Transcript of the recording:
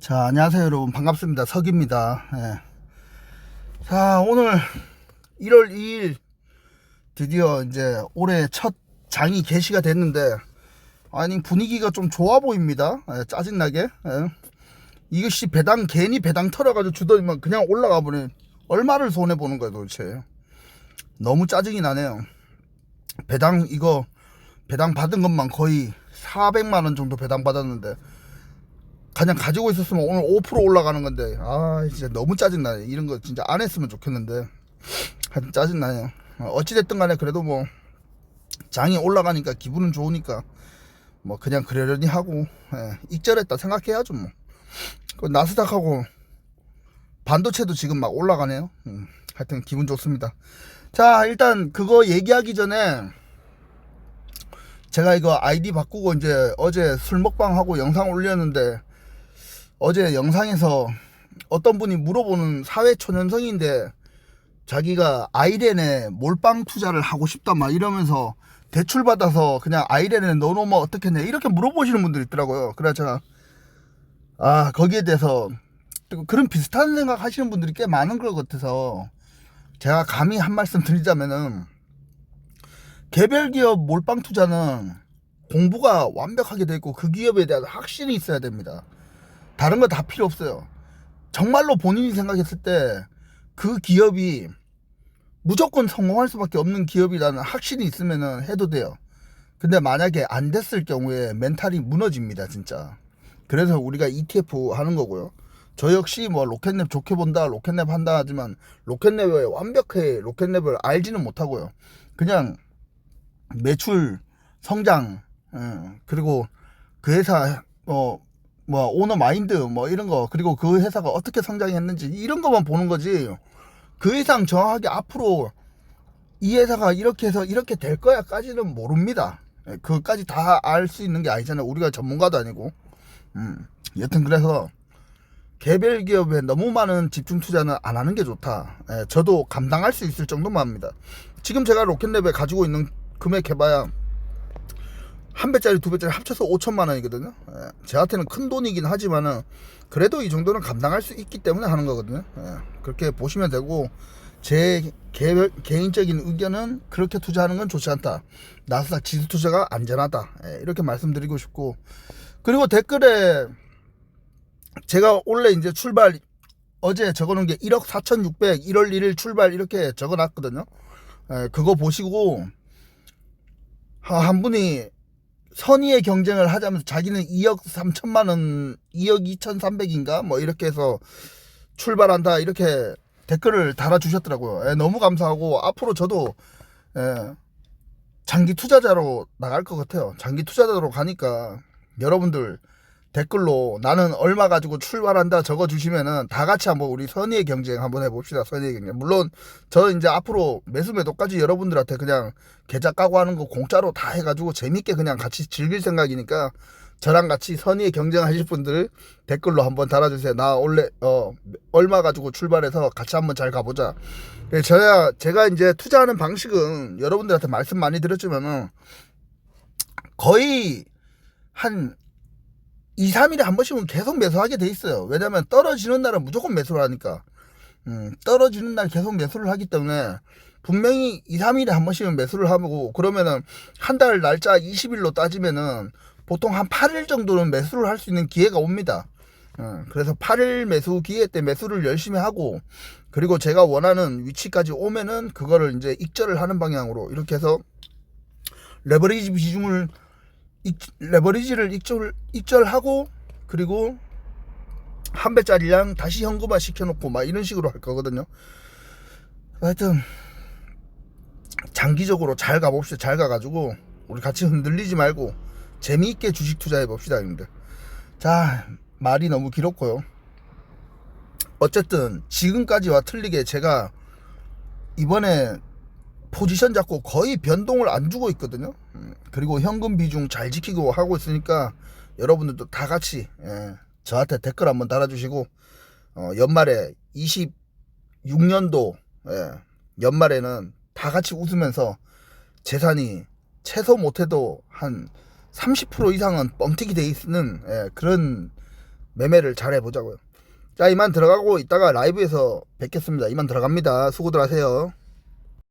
자, 안녕하세요, 여러분. 반갑습니다. 석입니다. 예. 자, 오늘 1월 2일 드디어 이제 올해 첫 장이 개시가 됐는데, 아니, 분위기가 좀 좋아 보입니다. 예, 짜증나게. 예. 이것이 배당, 괜히 배당 털어가지고 주더니만 그냥 올라가 버리네. 얼마를 손해 보는 거야, 도대체. 너무 짜증이 나네요. 배당, 이거, 배당 받은 것만 거의 400만원 정도 배당 받았는데, 그냥 가지고 있었으면 오늘 5% 올라가는 건데. 아 진짜 너무 짜증나네 이런 거 진짜 안 했으면 좋겠는데. 하여튼 짜증나요 어, 어찌됐든 간에 그래도 뭐 장이 올라가니까 기분은 좋으니까 뭐 그냥 그러려니 하고 예, 익절했다 생각해야죠 뭐. 그 나스닥하고 반도체도 지금 막 올라가네요. 음, 하여튼 기분 좋습니다. 자 일단 그거 얘기하기 전에 제가 이거 아이디 바꾸고 이제 어제 술 먹방 하고 영상 올렸는데 어제 영상에서 어떤 분이 물어보는 사회초년생인데 자기가 아이렌에 몰빵 투자를 하고 싶다 막 이러면서 대출 받아서 그냥 아이렌에 넣어놓으면 어떻겠냐 이렇게 물어보시는 분들이 있더라고요. 그래서 제가 아 거기에 대해서 그런 비슷한 생각 하시는 분들이 꽤 많은 것 같아서 제가 감히 한 말씀 드리자면은 개별 기업 몰빵 투자는 공부가 완벽하게 돼 있고 그 기업에 대한 확신이 있어야 됩니다. 다른 거 다 필요 없어요. 정말로 본인이 생각했을 때 그 기업이 무조건 성공할 수밖에 없는 기업이라는 확신이 있으면 해도 돼요. 근데 만약에 안 됐을 경우에 멘탈이 무너집니다, 진짜. 그래서 우리가 ETF 하는 거고요. 저 역시 뭐 로켓랩 좋게 본다, 로켓랩 한다 하지만 로켓랩에 완벽해 로켓랩을 알지는 못하고요. 그냥 매출, 성장, 예, 그리고 그 회사 어, 뭐 오너 마인드 뭐 이런 거 그리고 그 회사가 어떻게 성장했는지 이런 것만 보는 거지 그 이상 정확하게 앞으로 이 회사가 이렇게 해서 이렇게 될 거야까지는 모릅니다. 예, 그것까지 다 알 수 있는 게 아니잖아요. 우리가 전문가도 아니고. 음, 여튼 그래서 개별 기업에 너무 많은 집중 투자는 안 하는 게 좋다. 예, 저도 감당할 수 있을 정도만 합니다. 지금 제가 로켓랩에 가지고 있는 금액 해봐야 한 배짜리 두 배짜리 합쳐서 5천만 원이거든요. 예, 저한테는 큰 돈이긴 하지만은 그래도 이 정도는 감당할 수 있기 때문에 하는 거거든요. 예, 그렇게 보시면 되고 제 개별, 개인적인 의견은 그렇게 투자하는 건 좋지 않다. 나스닥 지수 투자가 안전하다. 예, 이렇게 말씀드리고 싶고 그리고 댓글에 제가 원래 이제 출발 어제 적어놓은 게 1억 4,600 1월 1일 출발 이렇게 적어놨거든요. 예, 그거 보시고 하- 한 분이 선의의 경쟁을 하자면서 자기는 2억 3천만 원, 2억 2,300인가 뭐 이렇게 해서 출발한다 이렇게 댓글을 달아주셨더라고요. 예, 너무 감사하고 앞으로 저도 예, 장기 투자자로 나갈 것 같아요. 장기 투자자로 가니까 여러분들 댓글로 나는 얼마 가지고 출발한다 적어 주시면은 다 같이 한번 우리 선의의 경쟁 한번 해봅시다. 선의의 경쟁. 물론 저 이제 앞으로 매수 매도까지 여러분들한테 그냥 계좌 까고 하는 거 공짜로 다 해가지고 재밌게 그냥 같이 즐길 생각이니까 저랑 같이 선의의 경쟁하실 분들 댓글로 한번 달아주세요. 나 원래 어 얼마 가지고 출발해서 같이 한번 잘 가보자. 예, 저야 제가 이제 투자하는 방식은 여러분들한테 말씀 많이 드렸지만은 거의 한 2, 3일에 한 번씩은 계속 매수하게 돼 있어요. 왜냐면 떨어지는 날은 무조건 매수를 하니까. 음, 떨어지는 날 계속 매수를 하기 때문에 분명히 2, 3일에 한 번씩은 매수를 하고 그러면은 한 달 날짜 20일로 따지면은 보통 한 8일 정도는 매수를 할 수 있는 기회가 옵니다. 어, 그래서 8일 매수 기회 때 매수를 열심히 하고 그리고 제가 원하는 위치까지 오면은 그거를 이제 익절을 하는 방향으로 이렇게 해서 레버리지 비중을 익, 레버리지를 익절, 익절하고 그리고 한 배짜리랑 다시 현금화 시켜놓고 막 이런 식으로 할 거거든요. 하여튼 장기적으로 잘 가봅시다. 잘 가가지고 우리 같이 흔들리지 말고 재미있게 주식 투자해 봅시다, 형님들. 자 말이 너무 길었고요. 어쨌든 지금까지와 틀리게 제가 이번에 포지션 잡고 거의 변동을 안 주고 있거든요. 음, 그리고 현금 비중 잘 지키고 하고 있으니까 여러분들도 다 같이 예, 저한테 댓글 한번 달아주시고 어, 연말에 26년도 예, 연말에는 다 같이 웃으면서 재산이 최소 못해도 한 30% 이상은 뻥튀기 돼 있는 예, 그런 매매를 잘 해보자고요. 자 이만 들어가고 이따가 라이브에서 뵙겠습니다. 이만 들어갑니다. 수고들 하세요.